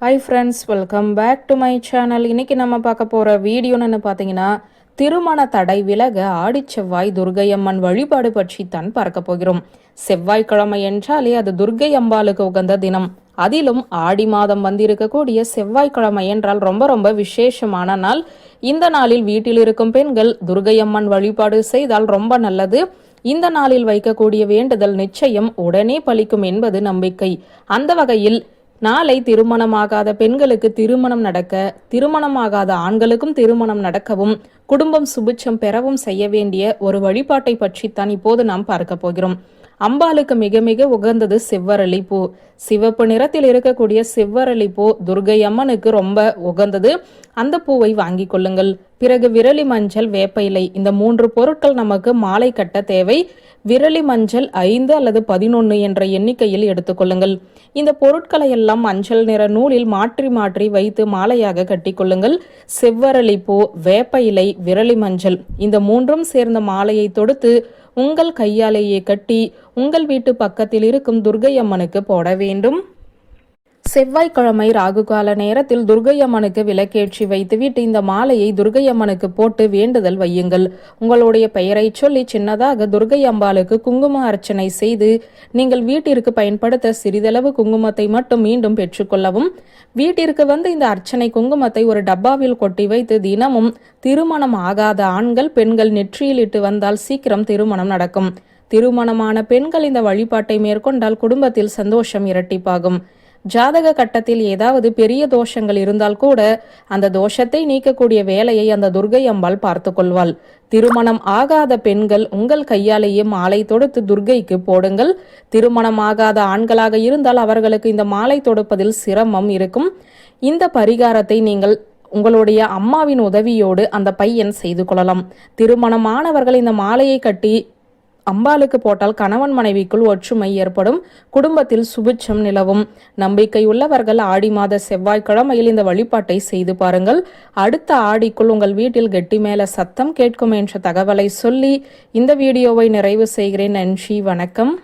Hi friends welcome back to my channel இன்னைக்கு நம்ம பார்க்க போகிற வீடியோன்னு பார்த்தீங்கன்னா திருமண தடை விலக ஆடிச்செவ்வாய் துர்கையம்மன் வழிபாடு பற்றி தான் பார்க்க போகிறோம். செவ்வாய்க்கிழமை என்றாலே அது துர்கை அம்பாளுக்கு உகந்த தினம். அதிலும் ஆடி மாதம் வந்திருக்கக்கூடிய செவ்வாய்க்கிழமை என்றால் ரொம்ப ரொம்ப விசேஷமான நாள். இந்த நாளில் வீட்டில் இருக்கும் பெண்கள் துர்கையம்மன் வழிபாடு செய்தால் ரொம்ப நல்லது. இந்த நாளில் வைக்கக்கூடிய வேண்டுதல் நிச்சயம் உடனே பலிக்கும் என்பது நம்பிக்கை. அந்த வகையில் நாளை திருமணமாகாத பெண்களுக்கு திருமணம் நடக்க திருமணமாகாத ஆண்களுக்கும் திருமணம் நடக்கவும் குடும்பம் சுபிட்சம் பெறவும் செய்ய வேண்டிய ஒரு வழிபாட்டை பற்றித்தான் இப்போது நாம் பார்க்க போகிறோம். அம்பாளுக்கு மிக மிக உகந்தது செவ்வரளி பூ. சிவப்பு நிறத்தில் இருக்கக்கூடிய செவ்வரளி பூ துர்கை அம்மனுக்கு ரொம்ப உகந்தது. அந்த பூவை வாங்கி கொள்ளுங்கள். பிறகு விரலி மஞ்சள் வேப்ப இலை. இந்த மூன்று பொருட்கள் நமக்கு மாலை கட்ட தேவை. விரலி மஞ்சள் ஐந்து அல்லது பதினொன்று என்ற எண்ணிக்கையில் எடுத்துக்கொள்ளுங்கள் இந்த பொருட்களை எல்லாம் மஞ்சள் நிற நூலில் மாற்றி மாற்றி வைத்து மாலையாக கட்டிக்கொள்ளுங்கள் செவ்வரளி பூ வேப்ப இலை விரலி மஞ்சள். இந்த மூன்றும் சேர்ந்த மாலையை தொடுத்து உங்கள் கையாலேயே கட்டி உங்கள் வீட்டு பக்கத்தில் இருக்கும் துர்கை அம்மனுக்கு போட வேண்டும். செவ்வாய்க்கிழமை ராகுகால நேரத்தில் துர்கையம்மனுக்கு விளக்கேற்றி வைத்துவிட்டு இந்த மாலையை துர்கையம்மனுக்கு போட்டு வேண்டுதல் வையுங்கள். உங்களுடைய பெயரை சொல்லி சின்னதாக துர்கை அம்பாளுக்கு குங்கும அர்ச்சனை செய்து நீங்கள் வீட்டிற்கு பயன்படுத்த சிறிதளவு குங்குமத்தை மட்டும் மீண்டும் பெற்றுக்கொள்ளவும் வீட்டிற்கு வந்து இந்த அர்ச்சனை குங்குமத்தை ஒரு டப்பாவில் கொட்டி வைத்து தினமும் திருமணம் ஆகாத ஆண்கள் பெண்கள் நெற்றியில் இட்டு வந்தால் சீக்கிரம் திருமணம் நடக்கும். திருமணமான பெண்கள் இந்த வழிபாட்டை மேற்கொண்டால் குடும்பத்தில் சந்தோஷம் இரட்டிப்பாகும். ஜாதக கட்டத்தில் ஏதாவது பெரிய தோஷங்கள் இருந்தால் கூட அந்த தோஷத்தை நீக்கக்கூடிய வேலையை அந்த துர்கை அம்பாள் பார்த்து கொள்வாள். திருமணம் ஆகாத பெண்கள் உங்கள் கையாலேயே மாலை தொடுத்து துர்கைக்கு போடுங்கள். திருமணம் ஆகாத ஆண்களாக இருந்தால் அவர்களுக்கு இந்த மாலை தொடுப்பதில் சிரமம் இருக்கும். இந்த பரிகாரத்தை நீங்கள் உங்களுடைய அம்மாவின் உதவியோடு அந்த பையன் செய்து கொள்ளலாம். திருமணமானவர்கள் இந்த மாலையை கட்டி அம்பாளுக்கு போட்டால் கணவன் மனைவிக்குள் ஒற்றுமை ஏற்படும். குடும்பத்தில் சுபிட்சம் நிலவும். நம்பிக்கை உள்ளவர்கள் ஆடி மாத செவ்வாய்க்கிழமையில் இந்த வழிபாட்டை செய்து பாருங்கள். அடுத்த ஆடிக்குள் உங்கள் வீட்டில் கெட்டி மேல சத்தம் கேட்கும் என்ற தகவலை சொல்லி இந்த வீடியோவை நிறைவு செய்கிறேன். நன்றி வணக்கம்.